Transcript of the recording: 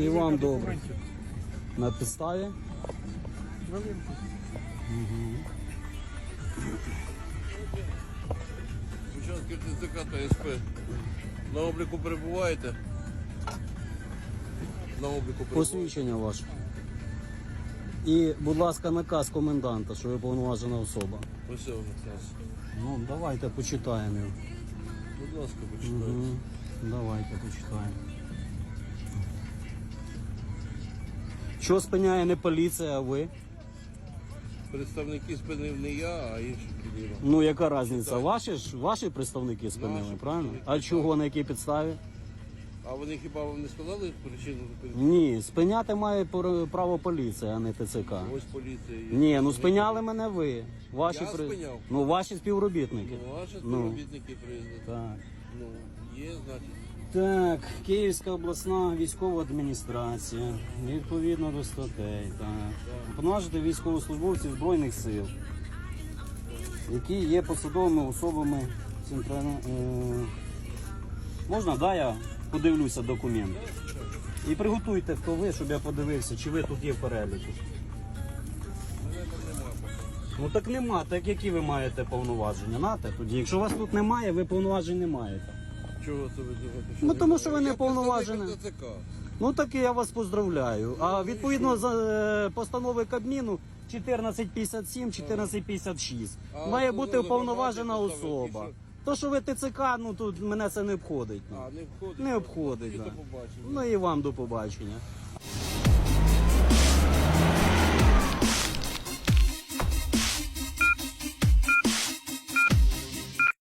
І вам добре. На підставі? Хвилинку. Участки ТЦК та СП. На обліку перебуваєте? На обліку перебуваєте? Посвідчення ваше. І, будь ласка, наказ коменданта, що ви повноважена особа. Ось наказ. Ну, давайте почитаємо його. Будь ласка, почитайте. Угу. Давайте почитаємо. Що спиняє не поліція, а ви? Представники спинив не я, а інші підіймали. Ну, яка різниця? Ваші ж ваші представники спинили, Наші правильно? А представники. чого, на якій підставі? А вони хіба вам не сказали причину зупинки? Ні, спиняти має пор- право поліція, а не ТЦК. Ось поліція є. Ні, ну спиняли мене ви. Ваші Я спиняв? Ну, ваші співробітники. Ну, ваші Ну. співробітники приїздять. Так. Ну, є, значить. Так, Київська обласна військова адміністрація. Відповідно до статей. Так. Повноважити військовослужбовців Збройних сил, які є посадовими особами центрального. Е... Можна, да, я подивлюся документ. І приготуйте, хто ви, щоб я подивився, чи ви тут є в переліку. Ну так нема, так які ви маєте повноваження? Нате тоді. Якщо вас тут немає, ви повноважень не маєте. Чого це ви думаєте? Ну, тому що ви не повноважені. представник ТЦК. Ну так і я вас поздравляю. А відповідно за е, постанови Кабміну 1457, 1456 А має бути ви уповноважена особа. То, що ви ТЦК, ну тут мене це не обходить. ну. А, не входить. Не обходить, да. Ну і вам до побачення.